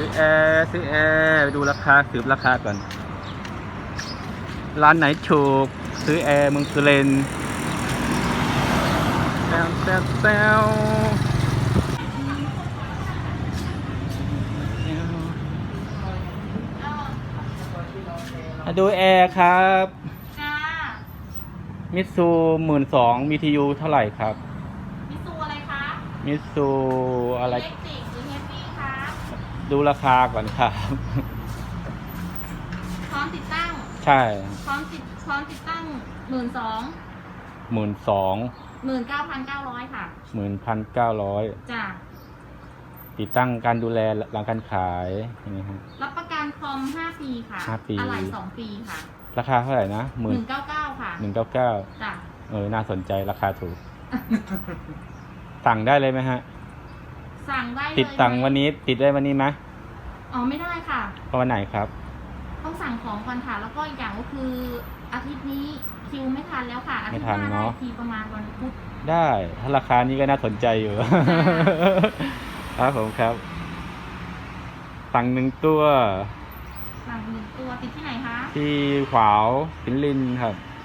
ซื้อแอร์ซื้อแอร์ไปดูราคาสืบราคาก่อน ร้านไหนถูกซื้อแอร์เมึงสุเรนทร์แซวแซวแซวมาดูแอร์ครับจ้ามิตซูหมื่นสองมีทียูเท่าไหร่ครับ มิซูอะไรคะมิตซูอะไร เล็กติกหรือเฮฟวี่คะ ดูราคาก่อนครับ พร้อมติดตั้ง ใช่พร้อมติดพร้อมติดตั้งหมื่นสองหมื่นสองหมื่นเก้าพันเก้าร้อยค่ะหมื่นพันเก้าร้อยจ้าติดตั้งการดูแลหลังการขายอย่างนี้ครับรับประกันคอมห้าปีค่ะห้าปี อะไหล่สองปีค่ะราคาเท่าไหร่นะหหมื่นนึ่งเก้าเก้าค่ะหนึ่งเก้าเก้าจ้าเออน่าสนใจราคาถูกสั่งได้เลยไหมฮะ สั่งได้เลยติดตั้งไหมวันนี้ติดได้วันนี้ไหมอ๋อไม่ได้ค่ะวันไหนครับ ต้องสั่งของก่อนค่ะ แล้วก็อีกอย่างก็คืออาทิตย์นี้คิวไม่ทันแล้วค่ะอาทิตย์หไม่ทันน้าเนได้อะทีประมาณวันพุธได้ถ้าราคานี้ก็น่าสนใจอยู่ ครับผมครับ สั่งหนึ่งตัว สั่งหนึ่งตัวติดที่ไหนคะ ที่ขวาวสินลินครับอ